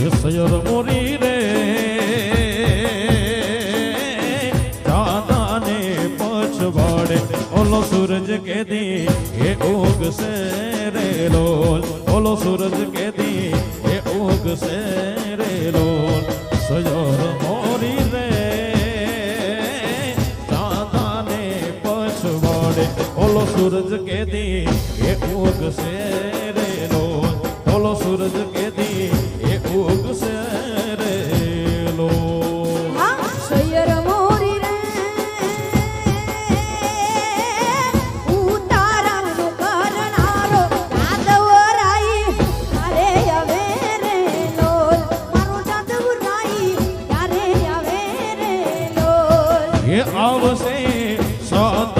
સયર મોરી રે દાદાને પછવાડે ઓલો સૂરજ કેદી એ ઉગશે રે લોલ ઓલો સૂરજ કેદી એ ઉગશે રે લોલ સયર મોરી રે દાદાને પછવાડે ઓલો સૂરજ કેદી એ ઉગશે રે લોલ ઓલો સૂરજ કેદી એ એ આવશે સત